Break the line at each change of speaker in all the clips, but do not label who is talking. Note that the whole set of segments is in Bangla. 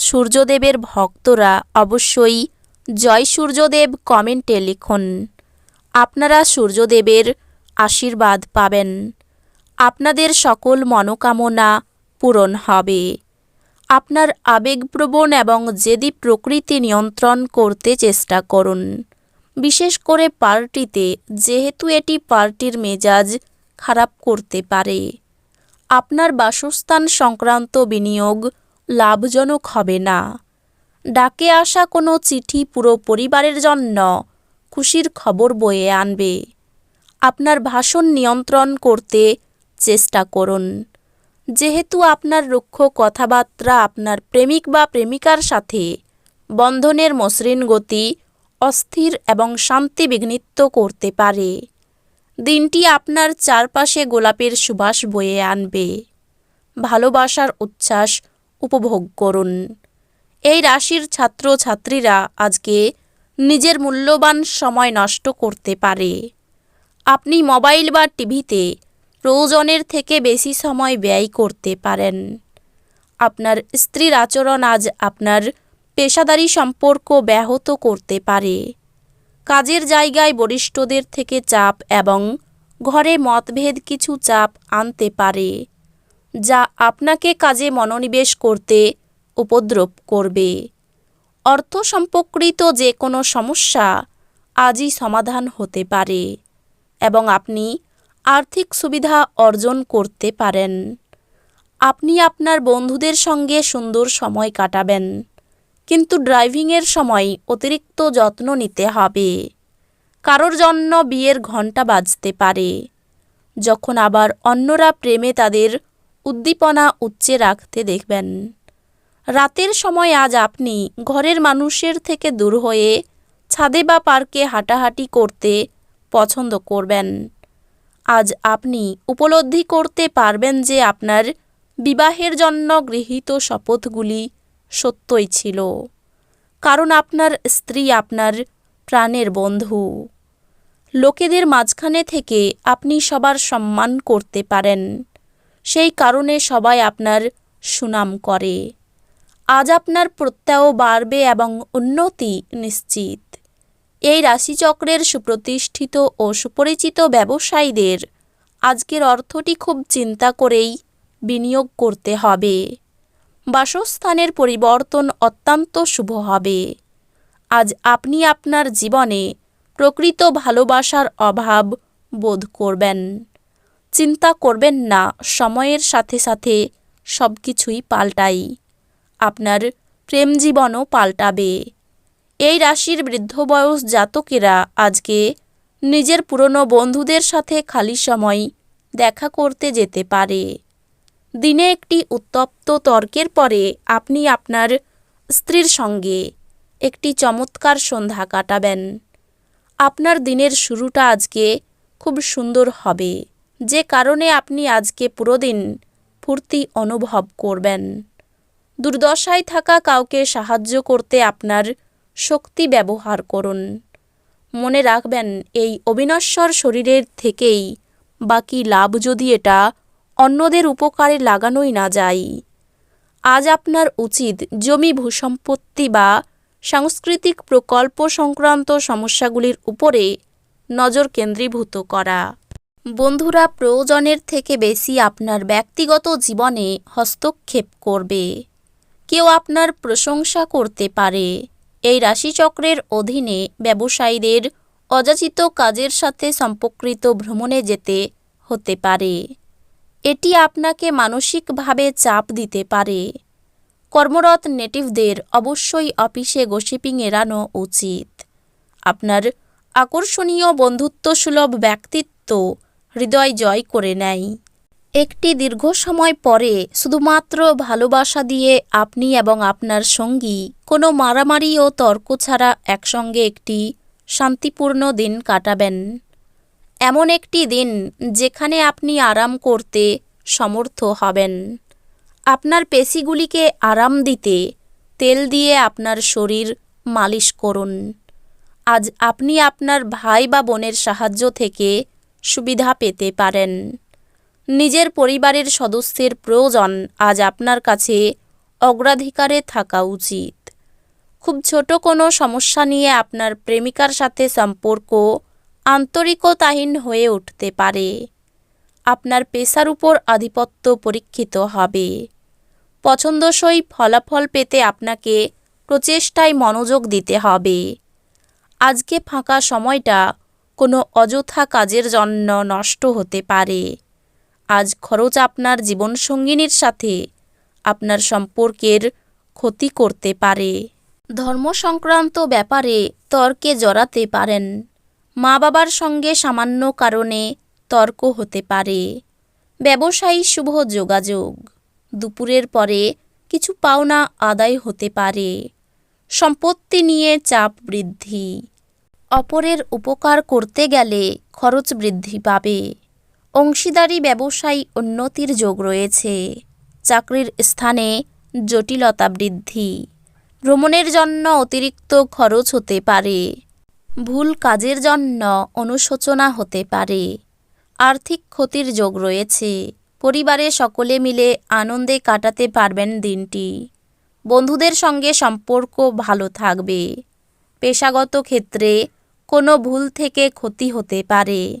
সূর্যদেবের ভক্তরা অবশ্যই জয় সূর্যদেব কমেন্টে লিখুন। আপনারা সূর্যদেবের আশীর্বাদ পাবেন। আপনাদের সকল মনোকামনা পূরণ হবে। আপনার আবেগপ্রবণ এবং জেদি প্রকৃতি নিয়ন্ত্রণ করতে চেষ্টা করুন। বিশেষ করে পার্টিতে, যেহেতু এটি পার্টির মেজাজ খারাপ করতে পারে। আপনার বাসস্থান সংক্রান্ত বিনিয়োগ লাভজনক হবে না। ডাকে আসা কোনো চিঠি পুরো পরিবারের জন্য খুশির খবর বয়ে আনবে। আপনার ভাষণ নিয়ন্ত্রণ করতে চেষ্টা করুন। যেহেতু আপনার রুক্ষ কথাবার্তা আপনার প্রেমিক বা প্রেমিকার সাথে বন্ধনের মসৃণ গতি অস্থির এবং শান্তি বিঘ্নিত করতে পারে। দিনটি আপনার চারপাশে গোলাপের সুবাস বয়ে আনবে। ভালোবাসার উচ্ছ্বাস উপভোগ করুন। এই রাশির ছাত্র ছাত্রীরা আজকে নিজের মূল্যবান সময় নষ্ট করতে পারে। আপনি মোবাইল বা টিভিতে প্রয়োজনের থেকে বেশি সময় ব্যয় করতে পারেন। আপনার স্ত্রীর আচরণ আজ আপনার পেশাদারি সম্পর্ক ব্যাহত করতে পারে। কাজের জায়গায় বরিষ্ঠদের থেকে চাপ এবং ঘরে মতভেদ কিছু চাপ আনতে পারে। যা আপনাকে কাজে মনোনিবেশ করতে উপদ্রব করবে। অর্থ সম্পর্কিত যে কোনো সমস্যা আজই সমাধান হতে পারে এবং আপনি আর্থিক সুবিধা অর্জন করতে পারেন। আপনি আপনার বন্ধুদের সঙ্গে সুন্দর সময় কাটাবেন, কিন্তু ড্রাইভিংয়ের সময় অতিরিক্ত যত্ন নিতে হবে। কারোর জন্য বিয়ের ঘণ্টা বাজতে পারে, যখন আবার অন্যরা প্রেমে তাদের উদ্দীপনা উচ্চে রাখতে দেখবেন। রাতের সময় আজ আপনি ঘরের মানুষের থেকে দূর হয়ে ছাদে বা পার্কে হাঁটাহাঁটি করতে পছন্দ করবেন। আজ আপনি উপলব্ধি করতে পারবেন যে আপনার বিবাহের জন্য গৃহীত শপথগুলি সত্যই ছিল। কারণ আপনার স্ত্রী আপনার প্রাণের বন্ধু। লোকেদের মাঝখানে থেকে আপনি সবার সম্মান করতে পারেন। সেই কারণে সবাই আপনার সুনাম করে। আজ আপনার প্রত্যয় বাড়বে এবং উন্নতি নিশ্চিত। এই রাশিচক্রের সুপ্রতিষ্ঠিত ও সুপরিচিত ব্যবসায়ীদের আজকের অর্থটি খুব চিন্তা করেই বিনিয়োগ করতে হবে। বাসস্থানের পরিবর্তন অত্যন্ত শুভ হবে। আজ আপনি আপনার জীবনে প্রকৃত ভালোবাসার অভাব বোধ করবেন। চিন্তা করবেন না, সময়ের সাথে সাথে সব কিছুই পাল্টাই। আপনার প্রেম জীবনও পাল্টাবে। এই রাশির বৃদ্ধ বয়স জাতকেরা আজকে নিজের পুরনো বন্ধুদের সাথে খালি সময় দেখা করতে যেতে পারে। দিনে একটি উত্তপ্ত তর্কের পরে আপনি আপনার স্ত্রীর সঙ্গে একটি চমৎকার সন্ধ্যা কাটাবেন। আপনার দিনের শুরুটা আজকে খুব সুন্দর হবে। যে কারণে আপনি আজকে পুরো দিন ফুর্তি অনুভব করবেন। দুর্দশায় থাকা কাউকে সাহায্য করতে আপনার শক্তি ব্যবহার করুন। মনে রাখবেন, এই অবিনশ্বর শরীরের থেকেই বাকি লাভ যদি এটা অন্যদের উপকারে লাগানোই না যায়, আজ আপনার উচিত জমি ভূসম্পত্তি বা সাংস্কৃতিক প্রকল্প সংক্রান্ত সমস্যাগুলির উপরে নজর কেন্দ্রীভূত করা। বন্ধুরা, প্রয়োজনের থেকে বেশি আপনার ব্যক্তিগত জীবনে হস্তক্ষেপ করবে। কেউ আপনার প্রশংসা করতে পারে। এই রাশিচক্রের অধীনে ব্যবসায়ীদের অযাচিত কাজের সাথে সম্পর্কিত ভ্রমণে যেতে হতে পারে। এটি আপনাকে মানসিকভাবে চাপ দিতে পারে। কর্মরত নেটিভদের অবশ্যই অফিসে গসিপিং এড়ানো উচিত। আপনার আকর্ষণীয় বন্ধুত্বসুলভ ব্যক্তিত্ব হৃদয় জয় করে নেয়। একটি দীর্ঘ সময় পরে শুধুমাত্র ভালোবাসা দিয়ে আপনি এবং আপনার সঙ্গী কোনো মারামারি ও তর্ক ছাড়া একসঙ্গে একটি শান্তিপূর্ণ দিন কাটাবেন। এমন একটি দিন যেখানে আপনি আরাম করতে সমর্থ হবেন। আপনার পেশিগুলিকে আরাম দিতে তেল দিয়ে আপনার শরীর মালিশ করুন। আজ আপনি আপনার ভাই বা বোনের সাহায্য থেকে সুবিধা পেতে পারেন। নিজের পরিবারের সদস্যের প্রয়োজন আজ আপনার কাছে অগ্রাধিকারে থাকা উচিত। খুব ছোট কোনো সমস্যা নিয়ে আপনার প্রেমিকার সাথে সম্পর্ক আন্তরিকতাহীন হয়ে উঠতে পারে। আপনার পেশার উপর আধিপত্য পরীক্ষিত হবে। পছন্দসই ফলাফল পেতে আপনাকে প্রচেষ্টায় মনোযোগ দিতে হবে। আজকে ফাঁকা সময়টা কোনো অযথা কাজের জন্য নষ্ট হতে পারে। আজ খরচ আপনার জীবনসঙ্গিনীর সাথে, আপনার সম্পর্কের ক্ষতি করতে পারে। ধর্ম সংক্রান্ত ব্যাপারে তর্কে জড়াতে পারেন। মা বাবার সঙ্গে সামান্য কারণে তর্ক হতে পারে। ব্যবসায়ী শুভ যোগাযোগ। দুপুরের পরে কিছু পাওনা আদায় হতে পারে। সম্পত্তি নিয়ে চাপ বৃদ্ধি। অপরের উপকার করতে গেলে খরচ বৃদ্ধি পাবে। অংশীদারি ব্যবসায়ী উন্নতির যোগ রয়েছে। চাকরির স্থানে জটিলতা বৃদ্ধি। ভ্রমণের জন্য অতিরিক্ত খরচ হতে পারে। ভুল কাজের জন্য অনুশোচনা হতে পারে। আর্থিক ক্ষতির যোগ রয়েছে। পরিবারে সকলে মিলে আনন্দে কাটাতে পারবেন দিনটি। বন্ধুদের সঙ্গে সম্পর্ক ভালো থাকবে। পেশাগত ক্ষেত্রে কোনো ভুল থেকে ক্ষতি হতে পারে।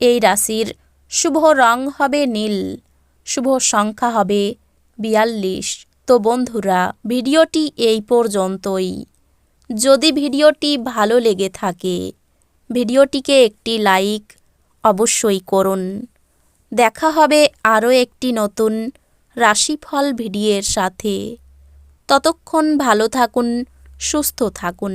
এই রাশির শুভ রং হবে নীল, শুভ সংখ্যা হবে বিয়াল্লিশ। তো বন্ধুরা, ভিডিওটি এই পর্যন্তই। যদি ভিডিওটি ভালো লেগে থাকে, ভিডিওটিকে একটি লাইক অবশ্যই করুন। দেখা হবে আরও একটি নতুন রাশিফল ভিডিওর সাথে। ততক্ষণ ভালো থাকুন, সুস্থ থাকুন।